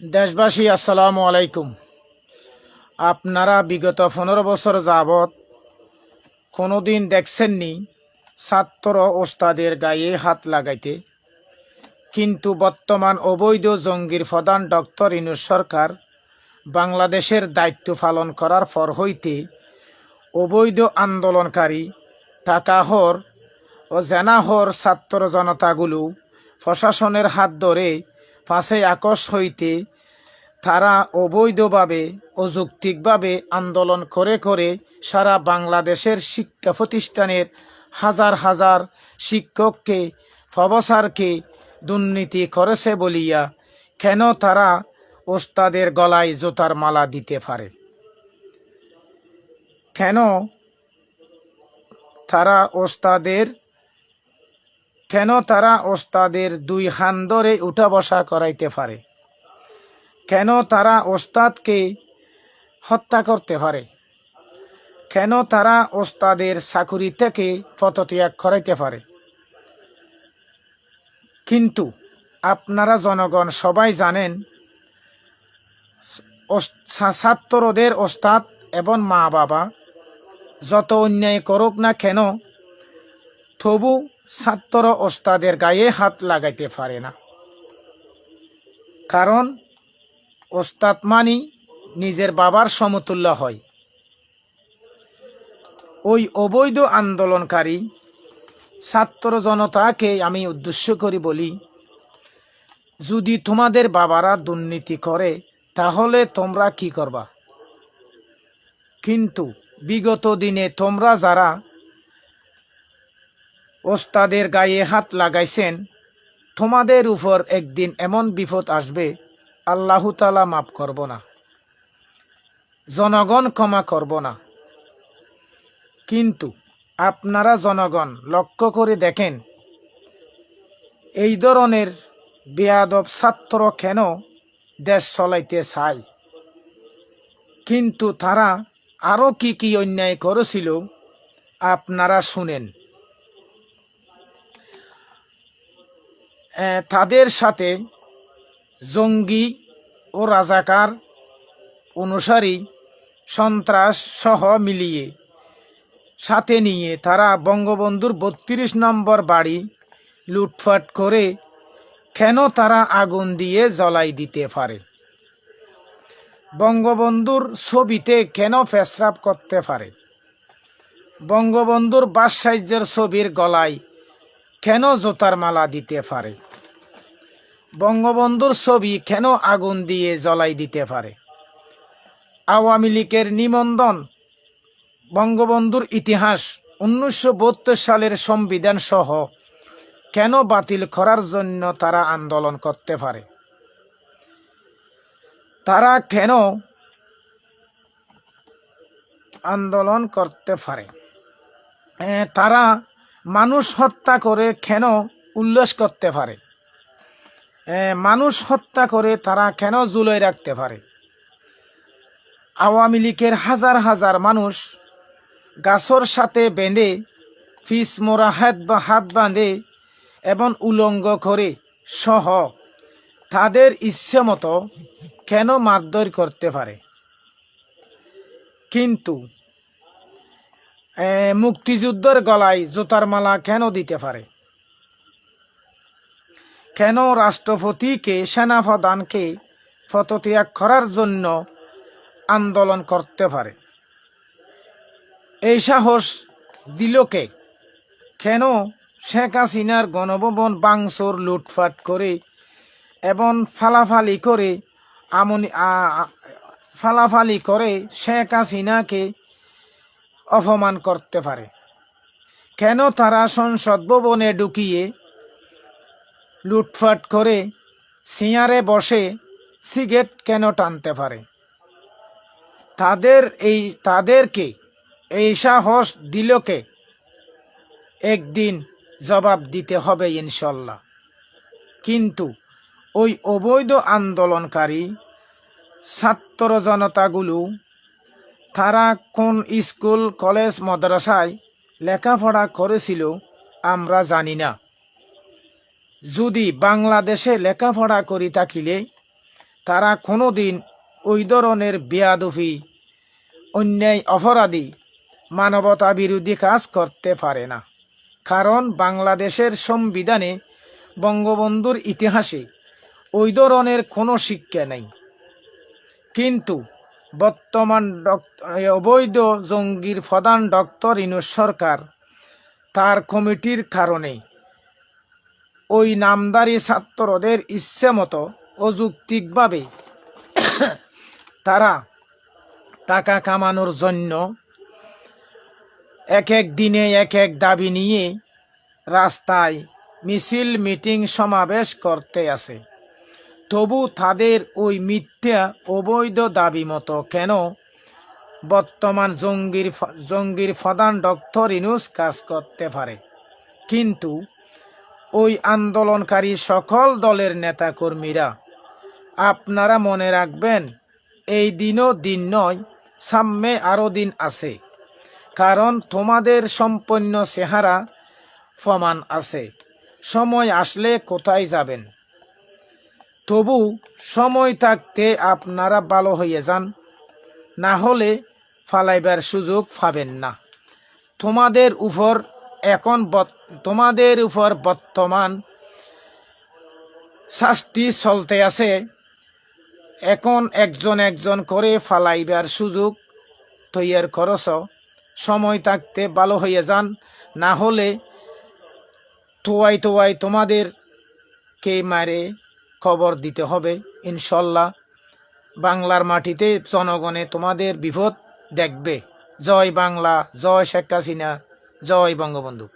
দেশবাসী, আসসালামু আলাইকুম। আপনারা বিগত পনেরো বছর যাবৎ কোনোদিন দেখছেননি ছাত্র ওস্তাদের গায়ে হাত লাগাইতে। কিন্তু বর্তমান অবৈধ জঙ্গির প্রধান ডক্টর ইনুস সরকার বাংলাদেশের দায়িত্ব পালন করার পর হইতে অবৈধ আন্দোলনকারী, টাকাহর ও জেনাহর ছাত্র জনতাগুলো প্রশাসনের হাত ধরে পাশে আকশ হইতে তারা অবৈধভাবে অযৌক্তিকভাবে আন্দোলন করে করে সারা বাংলাদেশের শিক্ষা প্রতিষ্ঠানের হাজার হাজার শিক্ষককে প্রবসারকে দুর্নীতি করেছে বলিয়া কেন তারা ওস্তাদের গলায় জোতার মালা দিতে পারে? কেন তারা ওস্তাদের কেন তারা ওস্তাদের দুই হান ধরে উঠা বসা করাইতে পারে? কেন তারা ওস্তাদকে হত্যা করতে পারে? কেন তারা ওস্তাদের চাকুরি থেকে পথত্যাগ করাইতে পারে? কিন্তু আপনারা জনগণ সবাই জানেন ছাত্রদের ওস্তাদ এবং মা বাবা যত অন্যায় করুক না কেন, তবু ছাত্র ওস্তাদের গায়ে হাত লাগাইতে পারে না। কারণ ওস্তাদ মানি নিজের বাবার সমতুল্য হয়। ওই অবৈধ আন্দোলনকারী ছাত্র জনতাকে আমি উদ্দেশ্য করি বলি, যদি তোমাদের বাবারা দুর্নীতি করে, তাহলে তোমরা কি করবা? কিন্তু বিগত দিনে তোমরা যারা ওস্তাদের গায়ে হাত লাগাইছেন, তোমাদের উপর একদিন এমন বিপদ আসবে, আল্লাহ তালা মাফ করব না। জনগণ ক্ষমা করব না। কিন্তু আপনারা জনগণ লক্ষ্য করে দেখেন, এই ধরনের বেয়াদব ছাত্র কেন দেশ চলাইতে চায়? কিন্তু তারা আরও কি কি অন্যায় করেছিল, আপনারা শুনেন। তাদের সাথে জঙ্গি ও রাজাকার অনুসারী সন্ত্রাস সহ মিলিয়ে সাথে নিয়ে তারা বঙ্গবন্ধুর বত্রিশ নম্বর বাড়ি লুটফাট করে কেন তারা আগুন দিয়ে জ্বলাই দিতে পারে? বঙ্গবন্ধুর ছবিতে কেন পেশরাপ করতে পারে? বঙ্গবন্ধুর বাসাইজের ছবির গলায় কেন জোতার মালা দিতে পারে? বঙ্গবন্ধুর ছবি কেন আগুন দিয়ে জ্বলাই দিতে পারে? আওয়ামী লীগের নিবন্ধন, বঙ্গবন্ধুর ইতিহাস, উনিশশো সালের সংবিধান সহ কেন বাতিল করার জন্য তারা আন্দোলন করতে পারে? তারা কেন আন্দোলন করতে পারে? তারা মানুষ হত্যা করে কেন উল্লাস করতে পারে? মানুষ হত্যা করে তারা কেন জুলাই রাখতে পারে? আওয়ামী লীগের হাজার হাজার মানুষ গাছর সাথে বেঁধে ফিস মোরা হাত বা হাত বাঁধে এবং উলঙ্গ করে সহ তাদের ইচ্ছে মতো কেন মারধর করতে পারে? কিন্তু মুক্তিযুদ্ধের গলায় জোতার মালা কেন দিতে পারে? কেন রাষ্ট্রপতিকে, সেনাপ্রধানকে পদত্যাগ করার জন্য আন্দোলন করতে পারে? এই সাহস দিলকে কেন শেখ হাসিনার গণভবন বাংসুর লুটফাট করে এবং ফালাফালি করে আমনি ফালাফালি করে শেখ হাসিনাকে অপমান করতে পারে? কেন তারা সংসদ ভবনে ঢুকিয়ে লুটফাট করে সিয়ারে বসে সিগারেট কেন টানতে পারে? তাদের এই, তাদেরকে এই সাহস দিলকে একদিন জবাব দিতে হবে ইনশাল্লাহ। কিন্তু ওই অবৈধ আন্দোলনকারী ছাত্র জনতাগুলো, তারা কোন স্কুল, কলেজ, মাদ্রাসায় লেখাপড়া করেছিল আমরা জানি না। যদি বাংলাদেশে লেখাপড়া করি থাকিলে তারা কোনোদিন ওই ধরনের বেয়াদুফি অন্যায়, অপরাধী মানবতা বিরোধী কাজ করতে পারে না। কারণ বাংলাদেশের সংবিধানে বঙ্গবন্ধুর ইতিহাসে ওই ধরনের কোনো শিক্ষা নেই। কিন্তু বর্তমান অবৈধ জঙ্গির প্রধান ডক্টর ইনুস সরকার তার কমিটির কারণে ওই নামদারি ছাত্রদের ইচ্ছে মতো অযৌক্তিকভাবে তারা টাকা কামানোর জন্য এক এক দিনে এক এক দাবি নিয়ে রাস্তায় মিছিল, মিটিং সমাবেশ করতে আসে। তবু তাদের ওই মিথ্যা, অবৈধ দাবি মতো কেন? বর্তমান জঙ্গির জঙ্গির প্রধান ডক্টর ইনুস কাজ করতে পারে। কিন্তু ওই আন্দোলনকারী সকল দলের নেতাকর্মীরা, আপনারা মনে রাখবেন, এই দিনও দিন নয় সামনে আরও দিন আছে। কারণ তোমাদের সম্পন্ন চেহারা প্রমাণ আছে। সময় আসলে কোথায় যাবেন? তবু সময় থাকতে আপনারা ভালো হয়ে যান, না হলে ফালাইবার সুযোগ পাবেন না। তোমাদের উপর এখন তোমাদের উপর বর্তমান শাস্তি চলতে আছে। এখন একজন একজন করে ফালাইবার সুযোগ তৈয়ার করছ। সময় থাকতে ভালো হয়ে যান। না হলে তোয়াই তোয়াই তোমাদের কে মারে খবর দিতে হবে। ইনশাল্লাহ বাংলার মাটিতে জনগণে তোমাদের বিপদ দেখবে। জয় বাংলা, জয় শেখ হাসিনা। জয় বঙ্গবন্ধু।